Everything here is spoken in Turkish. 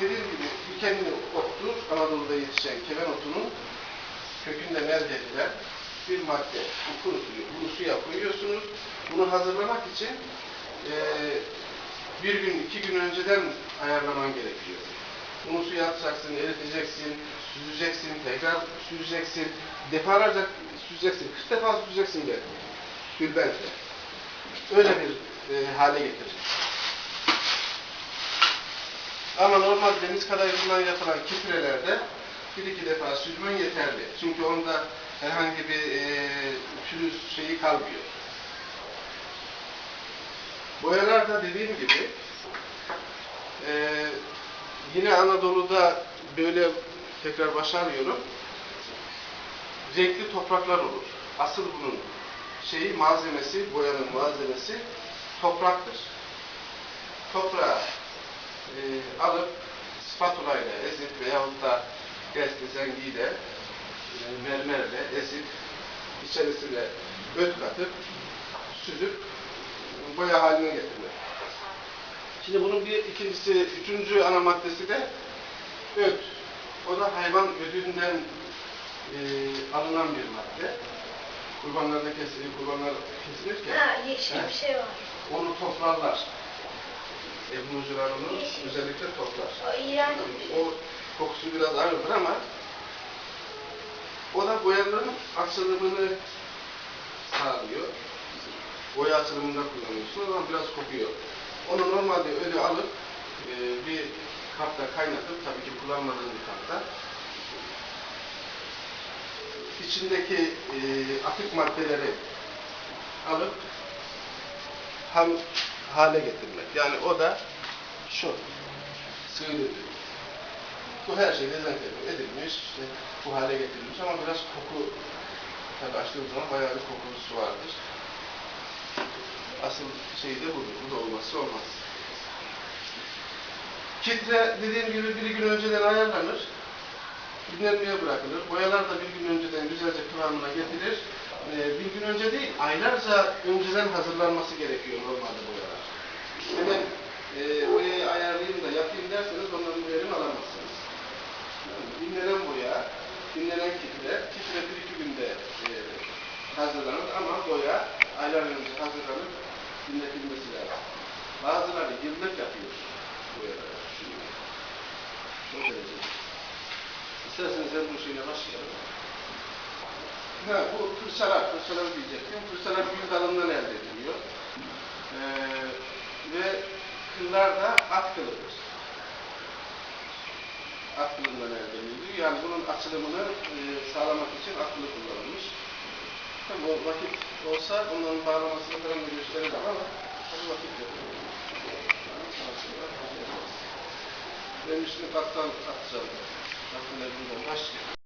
dediğim gibi dikenli ottur. Anadolu'da yetişen kemen otunun kökünden elde edilen bir madde. Bu kuru suyu. Bunu suya koyuyorsunuz. Bunu hazırlamak için eee, bir gün, iki gün önceden ayarlaman gerekiyor. Bunu suya atacaksın, eriteceksin, süzeceksin, tekrar süzeceksin, defalarca süzeceksin, 40 defa süzeceksin de tülbentle. Öyle bir e, hale getireceksin. Ama normal deniz kadayıfından yapılan kitrelerde bir iki defa süzmen yeterli. Çünkü onda herhangi bir e, şeyi kalmıyor. Boyalar da dediğim gibi e, yine Anadolu'da böyle tekrar başarıyorum. Renkli topraklar olur. Asıl bunun şeyi malzemesi, boyanın malzemesi topraktır. Toprağı e, alıp spatula ile ezip veyahut da gazete zengiyle e, mermerle ezip içerisine öt katıp süzüp boya haline getirmek. Şimdi bunun bir ikincisi, üçüncü ana maddesi de öt. O da hayvan ödünden e, alınan bir madde. Kurbanlarda kesilir, kurbanlar kesilirken Ha, yeşil He? bir şey var. onu toplarlar. Ebnucular onu özellikle toplar. O kokusu biraz ağırdır ama o da boyaların açılımını sağlıyor. Boya açılımında kullanıyorsun ama biraz kokuyor. Onu normalde öyle alıp e, bir kapta kaynatıp tabii ki kullanmadığın bir kapta içindeki e, atık maddeleri alıp ham hale getirmek. Yani o da şu sığır bu her şey dezenfekte edilmiş, işte bu hale getirilmiş ama biraz koku tabii açtığım zaman bayağı bir kokusu vardır. Asıl şey de budur. Bu da olmazsa olmaz. Kitre dediğim gibi bir gün önceden ayarlanır. Dinlenmeye bırakılır. Boyalar da bir gün önceden güzelce kıvamına getirir. Ee, bir gün önce değil, aylarca önceden hazırlanması gerekiyor normalde boyalar. Hemen e, boyayı ayarlayayım da yapayım derseniz ondan bir verim alamazsınız. Yani dinlenen boya, dinlenen kitre, kitre bir iki günde e, hazırlanır ama boya aylar önce hazırlanıp dinletilmesi lazım. Bazıları yıllık yapıyor boyaları. O derece. İsterseniz ben bu şeyle başlayalım. Ha, bu fırçalar, fırçalar diyecektim. Fırçalar gül dalından elde ediliyor. Ee, ve kıllar da at kılıdır. At kılından elde ediliyor. Yani bunun açılımını e, sağlamak için at kılı kullanılmış. Tabii o vakit olsa onların bağlamasını falan da gösterirler ama tabii vakit yok. Benim üstüne kattan atacağım. Bakın buradan başlıyor.